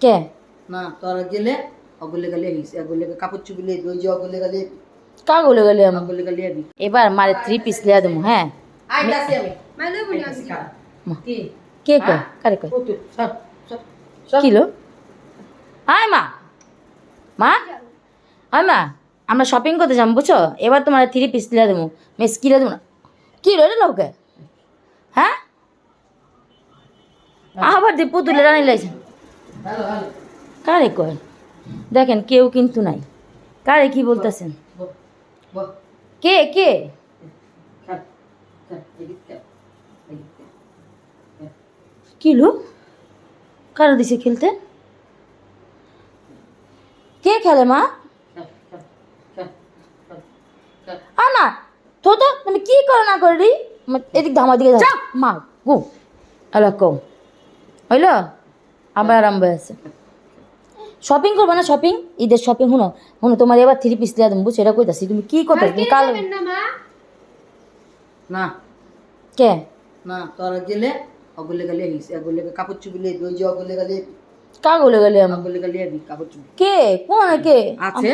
কে? না তোরা গেলে অগলে গেলে হইছে অগলে কাপড় চুবিলে ওই যে অগলে গেলে কাগুলো গেলে আমি। অগলে গেলে আবি এবার মারে থ্রি পিস লিয়া দেবো হ্যাঁ। আইতাছি আমি। মাইলে বলি আজকে। কে? কয়? হ্যাঁ? কারে কয়? সব সব কিলো আয় মা। মা? আয় মা। আমরা শপিং করতে যাব বুঝছ? এবার তোমার থ্রি পিস লিয়া দেবো। মেস কিলে দেবো না? কি রইল লোকে? হ্যাঁ? আবার দিয়ে পুতুলে রানি ভালো কারে কয়? দেখেন কেউ কিন্তু নাই। কারে কি বলতেছেন? বল বল কে? কে। কিলো কারও দিছে খেলতে? কে খেলে মা? মা তো তো তুমি কি করো না করে রি এদিক ধামা দিকে যাও। মা গো। কম হইল? আবার আরম্ভ আছে শপিং করবে না শপিং ঈদের শপিং শুনো? শুনো তোমার এবার থ্রি পিস দেওয়া দেবো বুঝছ? এটা কইতাছি তুমি কি করতে তুমি কাল না না। কে? না তোরা গেলে অগলে গেলে অগলে কাপড় চুবিলে ওই যে অগলে গেলে কাগলে গেলে আমি অগলে গেলে আবি কাপড় চুবি কে? কোন কে? আছে?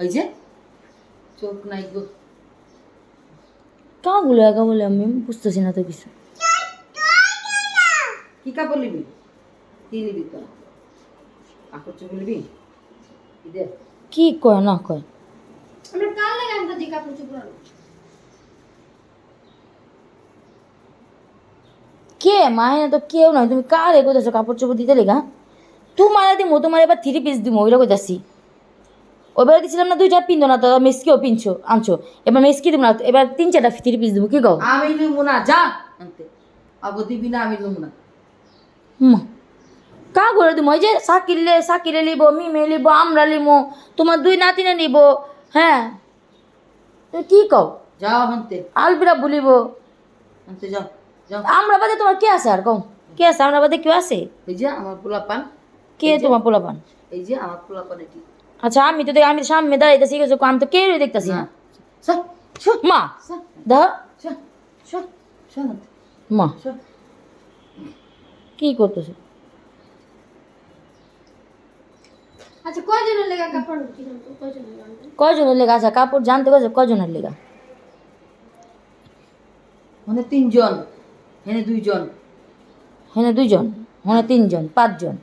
ওই যে? চোখ নাই গো। কাগলে একা বলে আমি বুঝতেছি না তো কিছু। কি কাপড় নিবি? কি নিবি তোরা? কাপড় চুবি নিবি? কি দে? কি কয় না কয়। আমরা কাল লাগে আমরা যে কাপড় চোপড় আনব। কে মাহিনা তো কেউ নয় তুমি কারে কইতাছো কাপড় চোপড় দিতে লেগা? তোমার দিমো তোমার এবার থ্রি পিস দিমো ওইটা কইতাছি। ওইবার দিছিলাম না দুইটা পিন্ধো না তো মেসকিও পিনছো আনছো। এবার মেসকি দিব না এবার তিন চারটা থ্রি পিস দিব কি কও? আমি নিবো না যা। আনতে। আবো দিবি না আমি নিবো না। কা করে দিব ওই যে সাকিলে সাকিলে নিব মিমে লিব আমরা লিমো তোমার দুই নাতিনে নিব হ্যাঁ? কি কও? যাও আনতে আলবিরা বলিব। আনতে যাও যাও। আমরা বাদে তোমার কে আছে আর কও? কে আছে? আমরা বাদে কেউ আছে? এই যে আমার পোলা পান কে তোমার পোলাপান? এই যে আমার পোলা পান এটি। আচ্ছা আমি তো দেখ- আমি সামনে দাঁড়াইতেছি গেছো আমি তো কেউ দেখতেছি? না। মা আনতে মা। কি করতেছো? আচ্ছা কয়জনের লেগে কাপড় কয়জনের লেগা আচ্ছা কাপড় জানতে কয়েছে কয়জনের লেগা? মানে তিনজন এনে দুইজন। হেনে দুইজন হনে তিনজন পাঁচজন।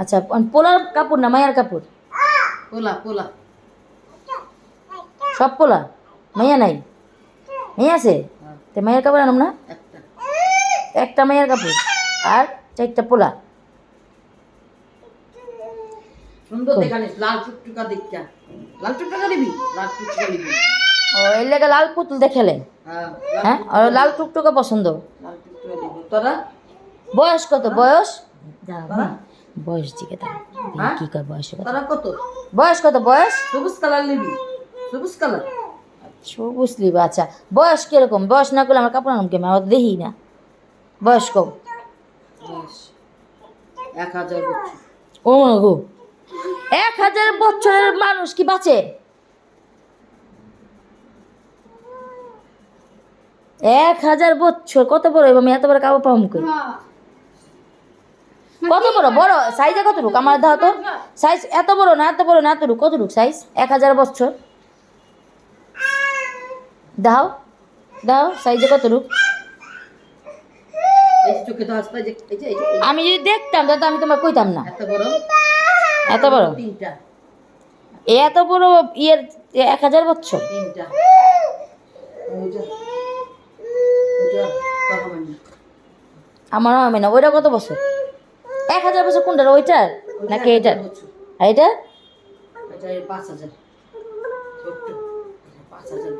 আচ্ছা আর পোলার কাপড় না মায়ার কাপড়? পোলা পোলা। সব পোলা? মাইয়া নাই? মাইয়া আছে? হ্যাঁ, তো মায়ের কাপড় আনম না? একটা। একটা মায়ের কাপড়। আর চারটা পোলা। সুন্দর দেখানিস লাল টুকটুকা দেখা লাল টুকটুকা দিবি? লাল টুকটুকা দিবি। ও এর লেগে লাল পুতুল দেখালে। হ্যাঁ হ্যাঁ? আর লাল টুকটুকা পছন্দ। লাল টুকটুকা দিবি। তোরা? বয়স কত? বয়স? বয়স দিকে তার হ্যাঁ? কি কর বয়স কত। তোরা কত? বয়স কত? বয়স? সবুজ কালার নিবি। সবুজ কালার? সবুজ লিবা আচ্ছা। বয়স কীরকম? বয়স না করলে আমার কাপড় আনম কেমন? আমার দেখি না। বয়স কম। এক হাজার বছর। ও মা গো এক হাজার বছরের মানুষ কি বাঁচে? এক হাজার বছর কত বড়? এবং এত বড় কাপড় পাম কই? কত বড়? বড়? সাইজে কত রুক আমার দাও তো। সাইজ এত বড় না এত বড় না এত রুক কত রুক সাইজ এক হাজার বছর। দাও। দাও সাইজে কত রুক এই যে চোখে তো হাসপাতাল এই যে এই যে এই যে, এই যে, আমি যদি দেখতাম তাহলে আমি তোমার কইতাম না। এত বড়? এত বড়? এত বড় ইয়ের এক হাজার বছর? মানি আমার হবে না ওইটা কত বছর? এক হাজার বছর কোনটার ওইটার? নাকি এইটার? বছর। আর এইটার এটা পাঁচ হাজার। ছোট্ট। এটা পাঁচ হাজার।